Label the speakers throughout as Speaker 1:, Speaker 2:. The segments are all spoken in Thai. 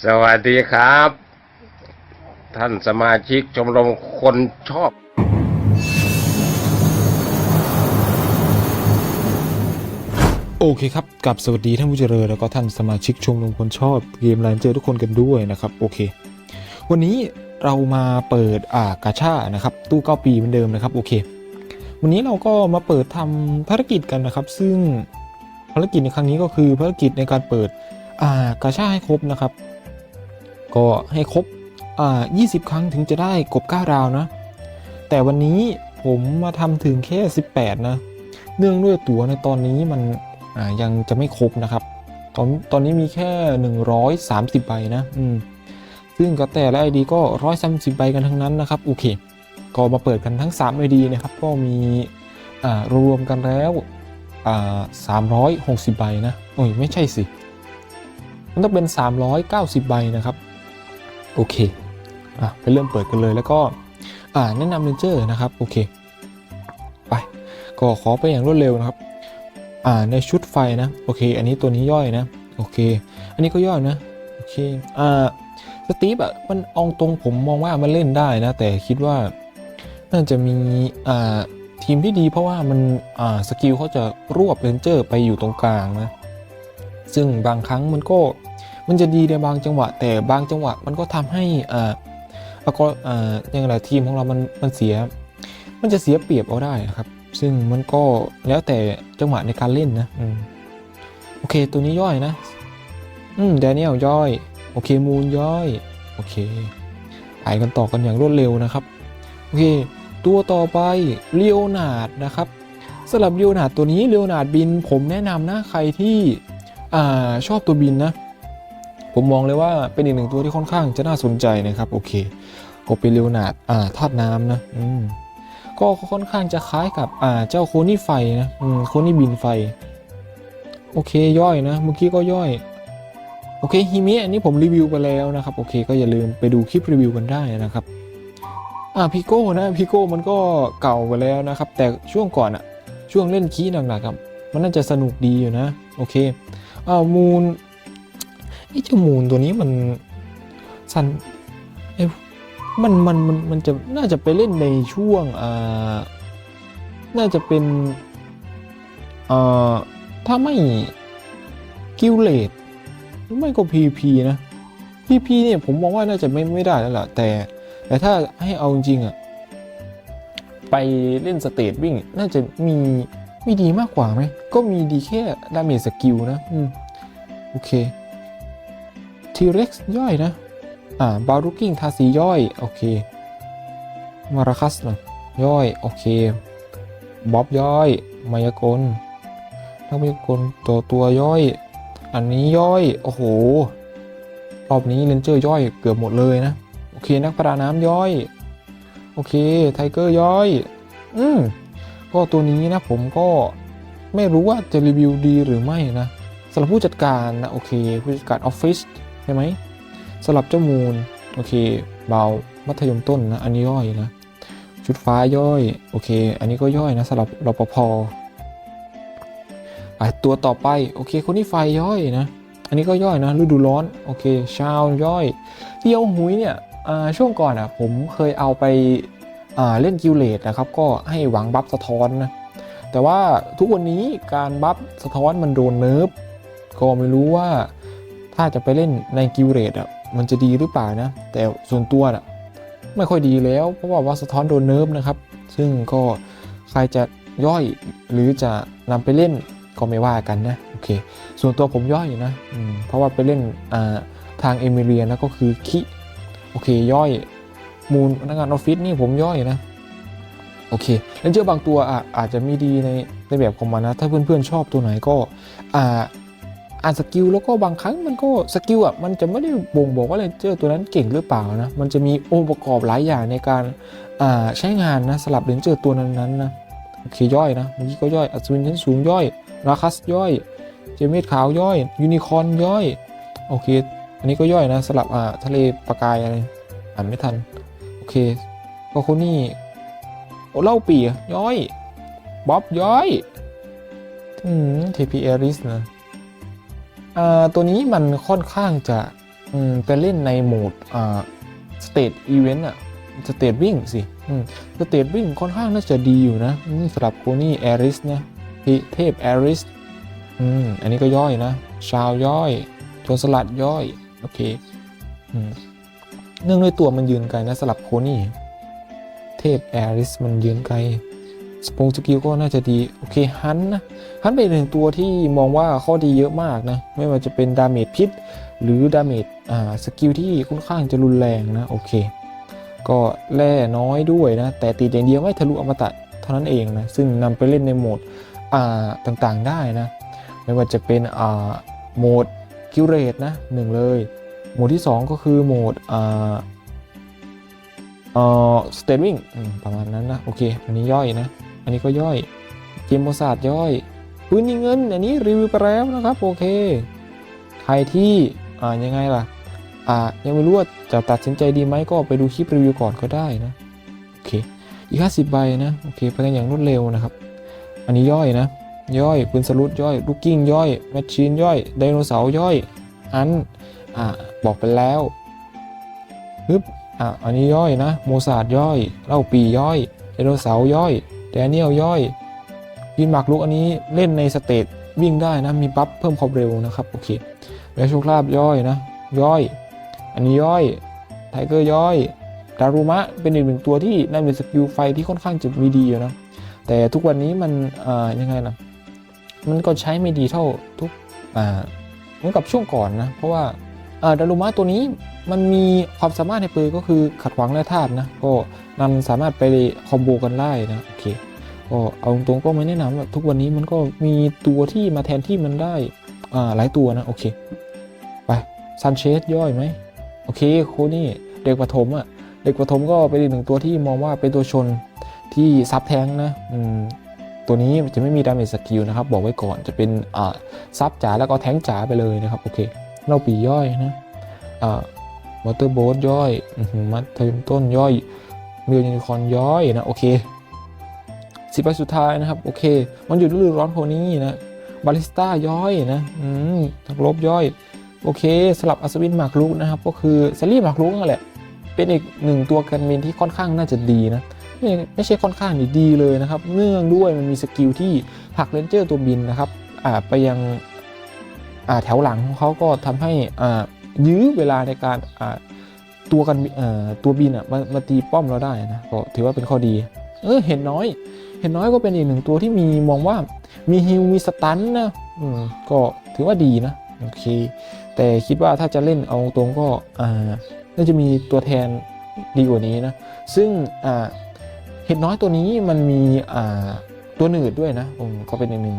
Speaker 1: สวัสดีครับ ท่านสมาชิกชมรมคนชอบ
Speaker 2: โอเคครับกับสวัสดีท่านผู้เจริญแล้วก็ท่านสมาชิกชมรมคนชอบเกมไลน์เจอทุกคนกันด้วยนะครับโอเค วันนี้เรามาเปิดอ่ากาชานะครับตู้เก้าปีเหมือนเดิมนะครับโอเค วันนี้เราก็มาเปิดทำภารกิจกันนะครับ ซึ่งภารกิจในครั้งนี้ก็คือภารกิจในการเปิดอ่ากาชาให้ครบนะครับ ก็ให้ครบอ่า20 ครั้งถึงจะได้กบ9ดาวนะ แต่วันนี้ผมมาทำถึงแค่ 18 นะ เนื่องด้วยตั๋วในตอนนี้มันยังจะไม่ครบนะครับ ตอนตอนนี้มีแค่ 130 ใบนะ อืม ซึ่งก็แต่ละ ID ก็ 130 ใบกันทั้งนั้นนะครับ โอเค ก็มาเปิดกันทั้ง3 ID นะครับ ก็มีรวมกันแล้วอ่า360ใบนะ โอ้ย ไม่ใช่สิ มันต้องเป็น 390 ใบนะครับ โอเคอะไปเริ่มเปิดกันเลยแล้วก็อ่าแนะนำเลนเจอร์นะครับโอเคไปก็ขอไปอย่างรวดเร็วนะครับอ่าในชุดไฟนะโอเค อันนี้ตัวนี้ย่อยนะโอเค อันนี้ก็ย่อยนะโอเคอ่าสตีฟอะมันองตรงผมมองว่ามันเล่นได้นะ แต่คิดว่าน่าจะมีอ่าทีมที่ดีเพราะว่ามันอ่าสกิลเขาจะรวบเลนเจอร์ไปอยู่ตรงกลางนะซึ่งบางครั้งมันก็ มันจะดีในบางจังหวะ แต่บางจังหวะมันก็ทำให้อ่าแล้วก็อ่าอย่างไรทีมของเรามันมันเสีย มันจะเสียเปรียบเอาได้นะครับ ซึ่งมันก็แล้วแต่จังหวะในการเล่นนะอืมโอเคตัวนี้ย่อยนะ อืมแดเนียลย่อย โอเคมูนย่อย โอเคไปกันต่อกันอย่างรวดเร็วนะครับ โอเค ตัวต่อไปเลียวนาดนะครับสำหรับเลียวนาดตัวนี้เลียวนาดบิน ผมแนะนำนะใครที่อ่าชอบตัวบินนะ ผมมองเลยว่าเป็นอีกหนึ่งตัวที่ค่อนข้างจะน่าสนใจนะครับ โอเคก็เป็นเลียวนาดอ่าธาตุน้ำนะอืมก็ค่อนข้างจะคล้ายกับอ่าเจ้าโคนี่ไฟนะอืมโคนี่บินไฟ โอเคย่อยนะเมื่อกี้ก็ย่อย โอเคฮิมิอันนี้ผมรีวิวไปแล้วนะครับ โอเค ก็อย่าลืมไปดูคลิปรีวิวกันได้นะครับอ่าพิโก้นะพิโก้มันก็เก่าไปแล้วนะครับ แต่ช่วงก่อนอะช่วงเล่นคีย์หนักๆครับมันน่าจะสนุกดีอยู่นะ โอเคอ่ามูน ไอ้เจ้ามูนตัวนี้มันสันเอ้ยมันมันมันมันจะน่าจะไปเล่นในช่วงอ่าน่าจะเป็นอ่าถ้าไม่กิลเลตหรือไม่ก็พีพีนะพีพีเนี่ยผมมองว่าน่าจะไม่ไม่ได้แล้วล่ะแต่ แต่ถ้าให้เอาจริงอะไปเล่นสเตทวิ่ง น่าจะมีมีดีมากกว่าไหม ก็มีดีแค่ดาเมจสกิลนะ อืม โอเค ทีเร็กซ์ย่อยนะ อ่าบารุกิ้งทาสีย่อย โอเค มาราคัสนะย่อย โอเคบ๊อบย่อย มายากลนักมายากลตัวตัวย่อย อันนี้ย่อย โอ้โห รอบนี้เลนเจอร์ย่อยเกือบหมดเลยนะ โอเค นักประดาน้ำย่อย โอเค ไทเกอร์ย่อย อืมก็ตัวนี้นะผมก็ไม่รู้ว่าจะรีวิวดีหรือไม่นะสำหรับผู้จัดการนะ โอเค ผู้จัดการออฟฟิศ ใช่ไหมสลับเจ้ามูล โอเคเบามัธยมต้นนะ อันนี้ย่อยนะ ชุดฟ้าย่อย โอเค อันนี้ก็ย่อยนะสำหรับรปภไปตัวต่อไป โอเค คนนี้ไฟย่อยนะ อันนี้ก็ย่อยนะ ฤดูร้อน โอเค ชาวย่อยเตียวหุยเนี่ยช่วงก่อนอะผมเคยเอาไปาเล่นกิลเลตนะครับ ก็ให้หวังบัฟสะท้อนนะ แต่ว่าทุกวันนี้การบัฟสะท้อนมันโดนเนิร์ฟก็ไม่รู้ว่า ถ้าจะไปเล่นในกิลเลตอะมันจะดีหรือเปล่านะ แต่ส่วนตัวน่ะไม่ค่อยดีแล้ว เพราะว่าวัสะท้อนโดนเนิร์ฟนะครับ ซึ่งก็ใครจะย่อยหรือจะนำไปเล่นก็ไม่ว่ากันนะโอเค ส่วนตัวผมย่อยนะเพราะว่าไปเล่นอ่าทางเอมิเรียนะก็คือคิโอเคย่อยมูลพนักงานออฟฟิศนี่ผมย่อยนะโอเคแล้วเจอบางตัวอะอาจจะมีดีในในแบบของมันนะ ถ้าเพื่อนๆชอบตัวไหนก็อ่า อ่านสกิลแล้วก็บางครั้งมันก็สกิลอะมันจะไม่ได้บ่งบอกว่าเลนเจอร์ตัวนั้นเก่งหรือเปล่านะมันจะมีองค์ประกอบหลายอย่างในการอ่าใช้งานนะสลับเลนเจอร์ตัวนั้นๆนะโอเคย่อยนะเมื่อกี้ก็ย่อยอัศวินชั้นสูงย่อย ราคัสย่อย เจเมสขาวย่อย ยูนิคอนย่อยโอเคอันนี้ก็ย่อยนะสลับอ่าทะเลประกายอะไรอ่านไม่ทันโอเคก็คนนี้โอเล่าปีย่อยบ๊อบย่อยอืม TP Aris นะ ตัวนี้มันค่อนข้างจะไปเล่นในโหมดสเตทอีเวนต์อะสเตทวิ่งสิสเตทวิ่งค่อนข้างน่าจะดีอยู่นะสำหรับโคนี่แอริสนะพี่เทพแอริสอันนี้ก็ย่อยนะ ชาวย่อยโจรสลัดย่อย โอเคอเนื่องด้วยตัวมันยืนไกลนะสำหรับโคนี่ เทพแอริสมันยืนไกล สปงสกิลก็น่าจะดี โอเคฮันนะฮันเป็นหนึ่งตัวที่มองว่าข้อดีเยอะมากนะ ไม่ว่าจะเป็นดาเมจพิษ หรือดาเมจอ่าสกิลที่ค่อนข้างจะรุนแรงนะ โอเค ก็แร่น้อยด้วยนะ แต่ตีอย่างเดียวไม่ทะลุอมตะเท่านั้นเองนะ ซึ่งนำไปเล่นในโหมดอ่าต่างๆได้นะ ไม่ว่าจะเป็นอ่าโหมดคิวเรตนะหนึ่งเลย โหมดที่ 2 ก็คือโหมดอ่าเอ่อสเตทวิ่งประมาณนั้นนะ โอเค อันนี้ย่อยนะ อันนี้ก็ย่อยเกมโมซาดย่อยปืนยิงเงิน อันนี้รีวิวไปแล้วนะครับโอเค ใครที่อ่ายังไงล่ะ อ่ายังไม่รู้ว่าจะตัดสินใจดีไหมก็ไปดูคลิปรีวิวก่อนก็ได้นะโอเคอีก50ใบนะโอเคไปกันอย่างรวดเร็วนะครับ อันนี้ย่อยนะ ย่อยปืนสลุดย่อยลูกกิ้งย่อยแมชชีนย่อยไดโนเสาร์ย่อย อันอ่าบอกไปแล้วปึ๊บอ่าอันนี้ย่อยนะ โมซาดย่อยเล่าปีย่อยไดโนเสาร์ย่อย แดเนียลย่อยยินหมากลุกอันนี้เล่นในสเตจวิ่งได้นะ มีบัฟเพิ่มความเร็วนะครับ โอเคแววโชคลาภย่อยนะ ย่อย อันนี้ย่อยไทเกอร์ย่อยดารุมะเป็นอีกหนึ่งตัวที่ได้เป็นสกิลไฟที่ค่อนข้างจะมีดีอยู่นะ แต่ทุกวันนี้มันอ่ายังไงล่ะมันก็ใช้ไม่ดีเท่าทุกอ่าเหมือนกับช่วงก่อนนะ เพราะว่าอ่าดารุมะตัวนี้มันมีความสามารถในปืนก็คือขัดขวางแร่ธาตุนะ ก็ นสามารถไปคอมโบกันได้นะโอเคก็เอาตรงๆก็ไม่แนะนำว่าทุกวันนี้มันก็มีตัวที่มาแทนที่มันได้อ่าหลายตัวนะโอเคไปซันเชสย่อยไหมโอเคโคนี่เด็กประถมอะ่ะเด็กประถมก็เป็นอีกหนึ่งตัวที่มองว่าเป็นตัวชนที่ซับแทงนะอืมตัวนี้จะไม่มีดาเมจสกิลนะครับ บอกไว้ก่อนจะเป็นอ่าซับจ๋าแล้วก็แทงจ๋าไปเลยนะครับโอเคเราปีย่อยนะอ่ามอเตอร์โบ๊ทย่อยมัดเทมต้นย่อย เรือยูนิคอนย่อยนะโอเคสิบใบสุดท้ายนะครับโอเคมันอยู่ฤดูร้อนโพนี้นะบาลิสต้าย่อยนะอืมทักลบย่อย โอเคสลับอัศวินหมากรุกนะครับ ก็คือเซรีหมากรุกนั่นแหละ เป็นอีกหนึ่งตัวกันเมนที่ค่อนข้างน่าจะดีนะไม่ไม่ใช่ค่อนข้างดีดีเลยนะครับ เนื่องด้วยมันมีสกิลที่ผักเลนเจอร์ตัวบินนะครับอ่าไปยังอ่าแถวหลังของเขาก็ทำให้อ่ายื้อเวลาในการอ่า ตัวกันตัวบินอะมามาตีป้อมเราได้นะก็ถือว่าเป็นข้อดี เออเห็นน้อย เห็นน้อยก็เป็นอีกหนึ่งตัวที่มีมองว่ามีฮิลมีสตันนะอืมก็ถือว่าดีนะโอเค แต่คิดว่าถ้าจะเล่นเอาตรงก็อ่าน่าจะมีตัวแทนดีกว่านี้นะ ซึ่งอ่าเห็ดน้อยตัวนี้มันมีอ่าตัวหนืดด้วยนะอืมก็เป็นอีกหนึ่ง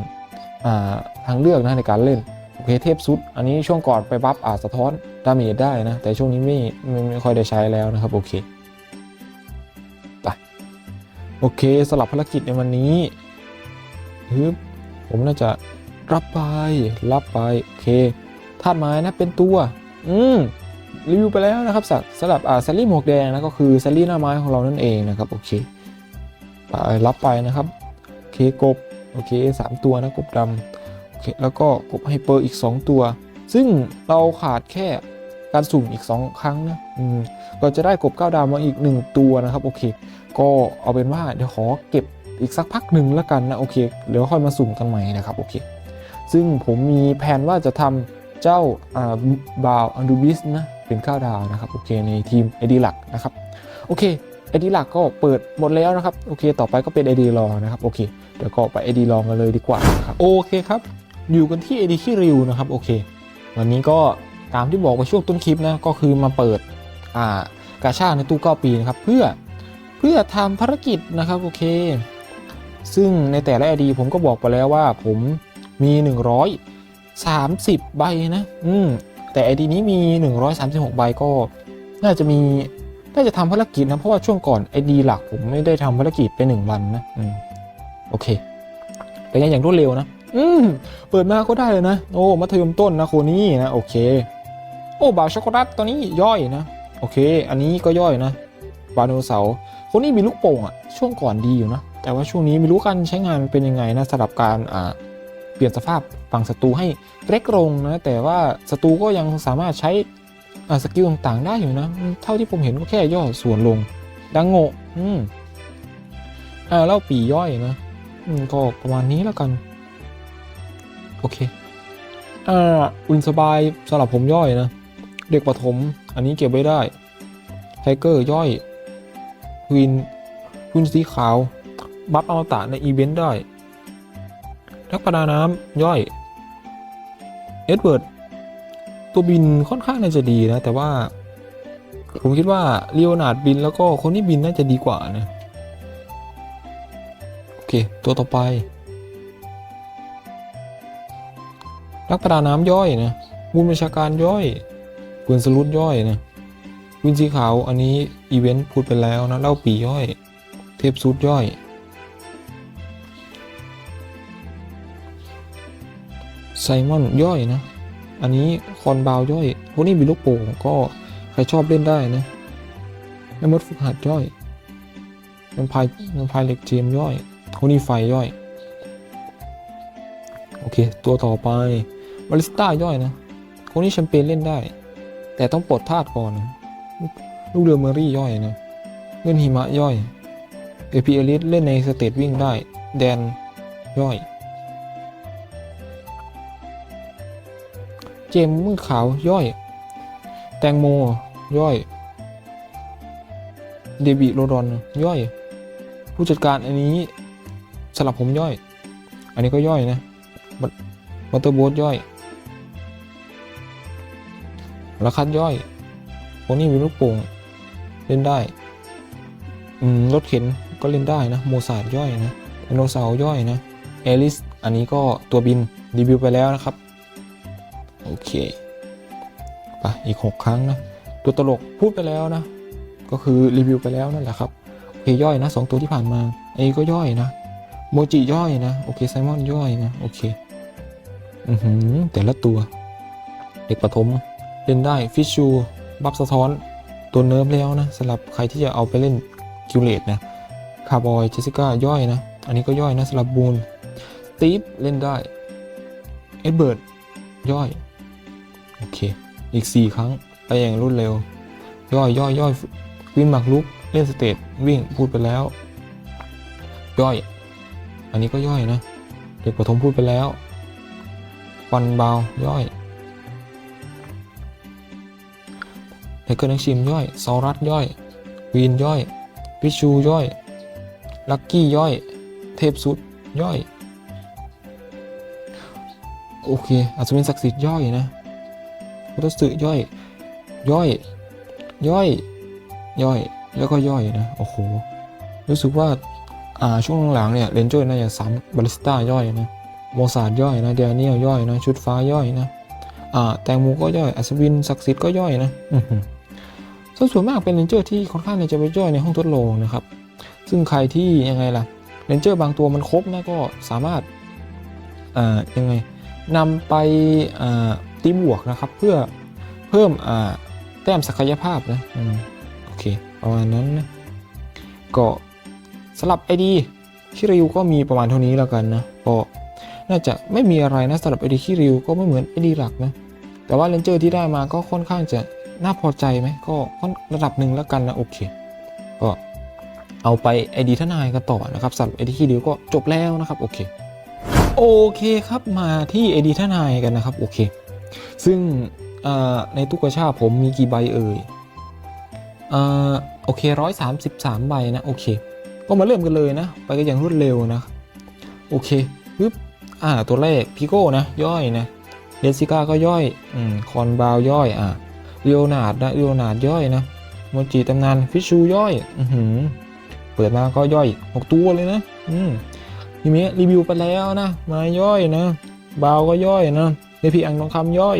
Speaker 2: อ่าทางเลือกนะในการเล่นโอเคเทพซุด อันนี้ช่วงก่อนไปบัฟอาสะท้อน ดาเมจได้นะ แต่ช่วงนี้ไม่ไม่ไม่ค่อยได้ใช้แล้วนะครับ โอเคไปโอเคสลับภารกิจในวันนี้ฮึบผมน่าจะรับไป รับไป โอเคธาตุไม้นะเป็นตัว อืมรีวิวไปแล้วนะครับสัสำหรับอ่าซลลี่หมวกแดงนะก็คือซลลี่หน้าไม้ของเรานั่นเองนะครับ โอเคไปรับไปนะครับโอเคกบโอเคสามตัวนะกบดำโอเคแล้วก็กบไฮเปอร์อีก 2 ตัว ซึ่งเราขาดแค่ การสุ่มอีก 2 ครั้งนะอืมก็จะได้กบเก้าดาวมาอีก 1 ตัวนะครับโอเค ก็เอาเป็นว่าเดี๋ยวขอเก็บอีกสักพักหนึ่งแล้วกันนะโอเคเดี๋ยวค่อยมาสุ่มกันใหม่นะครับโอเค ซึ่งผมมีแผนว่าจะทำเจ้าบาวอันดูบิสนะเป็นข้าวดาวนะครับโอเคในทีมเอดีหลักนะครับโอเคเอดีหลักก็เปิดหมดแล้วนะครับโอเค ต่อไปก็เป็นเอดีรองนะครับโอเคเดี๋ยวก็ไปเอดีรองกันเลยดีกว่านะครับโอเคครับ อยู่กันที่เอดีขี้ริวนะครับโอเค วันนี้ก็ ตามที่บอกไปช่วงต้นคลิปนะก็คือมาเปิดอ่ากาชาในตู้9ปีนะครับเพื่อเพื่อทำภารกิจนะครับโอเค ซึ่งในแต่ละ ID ผมก็บอกไปแล้วว่าผมมี 130 ใบนะอืมแต่ ID นี้มี 136 ใบก็ น่าจะมีน่าจะทำภารกิจนะเพราะว่าช่วงก่อน ID หลักผมไม่ได้ทำภารกิจไป1วันนะอืมโอเค แต่ยังอย่างรวดเร็วนะ อืมเปิดมาก็ได้เลยนะ โอ้มัธยมต้นนะโคนี้นะ โอเค โอ้บาช็อกโกแลตตัวนี้ย่อยนะ โอเค อันนี้ก็ย่อยนะบาโนเสาร์คนนี้มีลูกโป่งอะช่วงก่อนดีอยู่นะ แต่ว่าช่วงนี้ไม่รู้การใช้งานเป็นยังไงนะสำหรับการอ่าเปลี่ยนสภาพฝั่งศัตรูให้เล็กลงนะ แต่ว่าศัตรูก็ยังสามารถใช้สกิลต่างๆได้อยู่นะ เท่าที่ผมเห็นก็แค่ย่อส่วนลง ดังโงะอืมอ่าแล้วปีย่อยนะอืมก็ประมาณนี้แล้วกัน โอเค อ่าอุ่นสบายสำหรับผมย่อยนะ เด็กประถมอันนี้เก็บไว้ได้ ไทเกอร์ย่อยควีนควีนสีขาว บัฟอมตะในอีเวนต์ได้นักประดาน้ำย่อย เอ็ดเวิร์ด ตัวบินค่อนข้างน่าจะดีนะ แต่ว่า ผมคิดว่าเลโอนาร์ดบินแล้วก็คนที่บินน่าจะดีกว่านะ โอเค ตัวต่อไป นักประดาน้ำย่อยนะมูลบัญชาการย่อย ปืนสลุดย่อยนะวินสีขาวอันนี้อีเวนต์พูดไปแล้วนะเล่าปีย่อย เทพซูดย่อยไซมอนย่อยนะ อันนี้คอนบาวย่อยพวกนี้มีลูกโป่งก็ใครชอบเล่นได้นะแม่มดฝึกหัดย่อยน้ำพายน้ำพายเหล็กเจียมย่อยพวกนี้ไฟย่อย โอเค ตัวต่อไปบาริสต้าย่อยนะพวกนี้แชมเปญเล่นได้ แต่ต้องปลดธาตุก่อนนะลูกเรือเมอรี่ย่อยนะเล่นหิมะย่อยเอพีเอลิสเล่นในสเตจวิ่งได้ แดนย่อย เจมส์มือขาวย่อย แตงโมย่อย เดบิโรดอนย่อย ผู้จัดการอันนี้สลับผมย่อย อันนี้ก็ย่อยนะมอเตอร์โบ๊ทย่อย ราคัดย่อยพวกนี้มีลูกโป่งเล่นได้อืมรถเข็นก็เล่นได้นะ โมซาร์ทย่อยนะไดโนเสาร์ย่อยนะเอลิส อันนี้ก็ตัวบินรีวิวไปแล้วนะครับ โอเคไปอีก 6 ครั้งนะ ตัวตลกพูดไปแล้วนะ ก็คือรีวิวไปแล้วนั่นแหละครับ โอเคย่อยนะสองตัวที่ผ่านมาเอก็ย่อยนะ โมจิย่อยนะ โอเคไซมอนย่อยนะ โอเค อือหือแต่ละตัว เด็กประถม เล่นได้ฟิชชูบัฟสะท้อนตัวเนิร์ฟแล้วนะสำหรับใครที่จะเอาไปเล่นคิวเลตนะคาร์บอยเจสิก้าย่อยนะ อันนี้ก็ย่อยนะสำหรับบูนตีฟเล่นได้เอ็ดเบิร์ดย่อย โอเค อีก 4 ครั้งไปอย่างรวดเร็ว ย่อยย่อยย่อยวินหมักลุกเล่นสเตจวิ่งพูดไปแล้ว ย่อย อันนี้ก็ย่อยนะ เด็กประถมพูดไปแล้วฟันเบาย่อย เกอร์นักชิมย่อยซอรัสย่อยวีนย่อยพิชูย่อย ลักกี้ย่อย เทพสุดย่อย โอเคอาจจะเป็นศักดิ์สิทธิ์ย่อยนะพุทธสึย่อย ย่อย ย่อย ย่อย แล้วก็ย่อยนะ โอ้โห รู้สึกว่า อ่า ช่วงหลังๆเนี่ยเรนจอร์น่าจะซ้ำบาริสต้าย่อยนะ โมซาร์ทย่อยนะเดเนียลย่อยนะ ชุดฟ้าย่อยนะ อ่า แตงโมก็ย่อย อัศวินศักดิ์สิทธิ์ก็ย่อยนะ อื ส่วนส่วนมากเป็นเรนเจอร์ที่ค่อนข้างจะไปย่อยในห้องทดลองนะครับ ซึ่งใครที่ยังไงล่ะเรนเจอร์บางตัวมันครบนะก็สามารถอ่ายังไงนำไปอ่าตีบวกนะครับ เพื่อเพิ่มอ่าแต้มศักยภาพนะอืมโอเคประมาณนั้นนะก็สำหรับ ID คิริวก็มีประมาณเท่านี้แล้วกันนะก็น่าจะไม่มีอะไรนะสำหรับ ID คิริวก็ไม่เหมือน ID หลักนะแต่ว่าเลนเจอร์ที่ได้มาก็ค่อนข้างจะ น่าพอใจไหมก็ค่อนระดับหนึ่งแล้วกันนะโอเค ก็เอาไป ID ทนายกันต่อนะครับสำหรับ ID คิริวก็จบแล้วนะครับโอเคโอเคครับมาที่เอดีทนายกันนะครับโอเค ซึ่งในตู้กระชาผมมีกี่ใบเอ่ยอโอเคร้อยสามสิบสามใบนะโอเค ก็มาเริ่มกันเลยนะ ไปกันอย่างรวดเร็วนะ โอเคปึ๊บอ่าตัวแรกพิโก้นะ ย่อยนะเดซิก้าก็ย่อยอืมคอนบาวย่อยอ่า เรียวนาดนะเรียวนาดย่อยนะโมจิตำนานฟิชูย่อยอือหือเปิดมาก็ย่อยหกตัวเลยนะ อืมทีนี้รีวิวไปแล้วนะ มาย่อยนะบาวก็ย่อยนะเอพีอังทองคำย่อย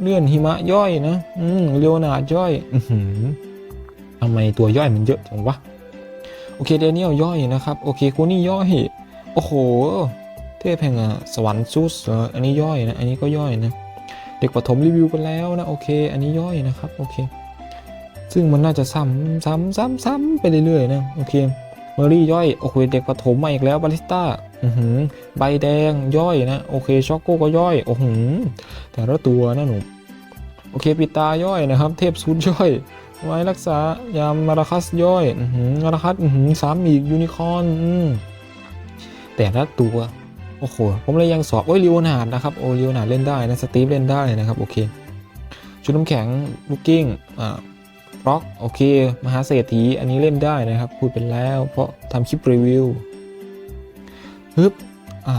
Speaker 2: เลื่อนหิมะย่อยนะ อืมเรียวนาดย่อย อือหือทำไมตัวย่อยมันเยอะจังวะโอเคเดนิเอลย่อยนะครับ โอเคคูนี่ย่อย โอ้โห เทพแห่งสวรรค์ซุสอันนี้ย่อยนะ อันนี้ก็ย่อยนะ เด็กปฐมรีวิวไปแล้วนะโอเค อันนี้ย่อยนะครับโอเค ซึ่งมันน่าจะซ้ำซ้ำซ้ำซ้ำไปเรื่อยๆนะโอเคเมอรี่ย่อยโอเคเด็กปฐมมาอีกแล้วบาริสต้าอือหือใบแดงย่อยนะโอเคช็อกโก้ก็ย่อยโอ้โหแต่ละตัวนะหนูโอเคปิดตาย่อยนะครับ เทพซูนย่อยไว้รักษายามมาราคัสย่อยอือหือมาราคัสอือหือสามอีกยูนิคอนอืมแต่ละตัว โอ้โห ผมเลยยังสอบ โอ้ยลิโอนาร์ดนะครับ โอ้ลิโอนาดเล่นได้นะสตีฟเล่นได้นะครับ โอเค ชุดน้ำแข็งลูกกิ้งอ่าร็อก โอเค มหาเศรษฐี อันนี้เล่นได้นะครับ พูดเป็นแล้ว เพราะทำคลิปรีวิวฮึบอ่า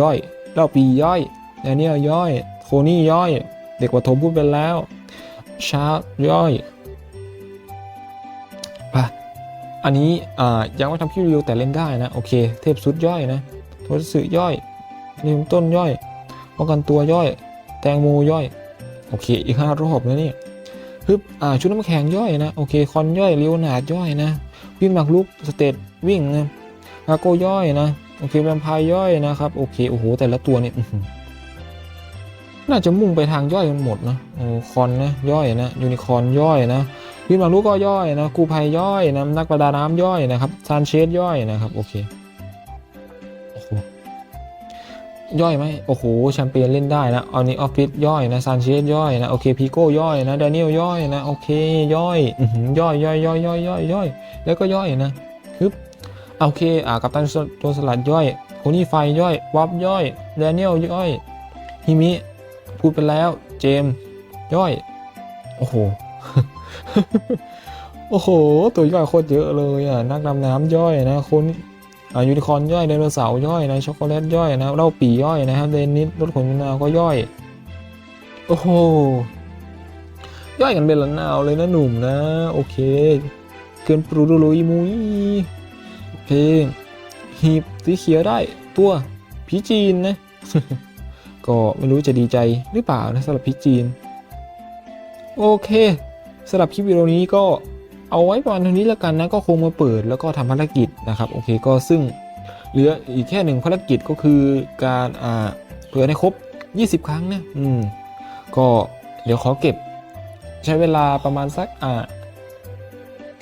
Speaker 2: ย่อยเล่าปีย่อยแดเนียลย่อยโทนี่ย่อย เด็กประถมพูดเป็นแล้ว ชาร์ย่อยไปอันนี้อ่ายังไม่ทำคลิปรีวิวแต่เล่นได้นะ โอเค เทพสุดย่อยนะ ทษสื่อย่อยนิมต้นย่อยป้องกันตัวย่อย แตงโมย่อย โอเค อีกห้ารอบนะนี่ฮึบอ่าชุดน้ำแข็งย่อยนะ โอเค คอนย่อยเลียวนาดย่อยนะ วิ่งหมากลุกสเตตวิ่งนะอาโกย่อยนะ โอเคแวมพร์ย่อยนะครับ โอเค โอ้โห แต่ละตัวนี่น่าจะมุ่งไปทางย่อยกันหมดนะโอ้คอนนะ ย่อยนะ ยูนิคอนย่อยนะวิ่งหมากลุกก็ย่อยนะ กูภัยย่อยนะ นักประดาน้ำย่อยนะครับ ซานเชสย่อยนะครับ โอเค ย่อยไหมโอ้โหแชมเปี้ยนเล่นได้นะเอานี้ออฟฟิศย่อยนะซานเชสย่อยนะโอเคพีโก้ย่อยนะดานิเอลย่อยนะโอเคย่อยอือหือย่อยย่อยย่อยย่อยย่อยย่อยแล้วก็ย่อยนะฮึบโอเคอ่ากัปตันโจสลัดย่อยโคนี่ไฟย่อยวับย่อยแดเนียลย่อยฮิมิพูดไปแล้วเจมส์ย่อยโอ้โหโอ้โห ตัวย่อยโคตรเยอะเลยอะนักดำน้ำย่อยนะคน ยูนิคอร์นย่อยไดโนเสาร์ย่อยนะช็อกโกแลตย่อยนะเหล้าปีย่อยนะครับเดนิสรถขนมะนาวก็ย่อย โอ้โหย่อยกันเป็นละนาวเลยนะหนุ่มนะ โอเคเกินปรูดูลุยมุยเพลงหีบสีเขียวได้ตัวผีจีนนะ ก็ไม่รู้จะดีใจหรือเปล่านะสำหรับผีจีน โอเคสำหรับคลิปวิดีโอนี้ก็ เอาไว้ประมาณเท่านี้แล้วกันนะก็คงมาเปิดแล้วก็ทำภารกิจนะครับโอเคก็ซึ่งเหลืออีกแค่หนึ่งภารกิจก็คือการอ่าเปิดให้ครบ 20 ครั้งนะอืมก็เดี๋ยวขอเก็บ ใช้เวลาประมาณสักอ่า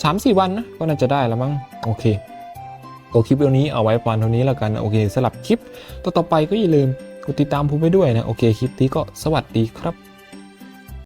Speaker 2: สามสี่วันนะก็น่าจะได้แล้วมั้งโอเคก็คลิปวิดีโอนี้เอาไว้ประมาณเท่านี้แล้วกันนะโอเคสำหรับคลิปต่อๆไปก็อย่าลืมกดติดตามผมไปด้วยนะโอเคคลิปนี้ก็สวัสดีครับ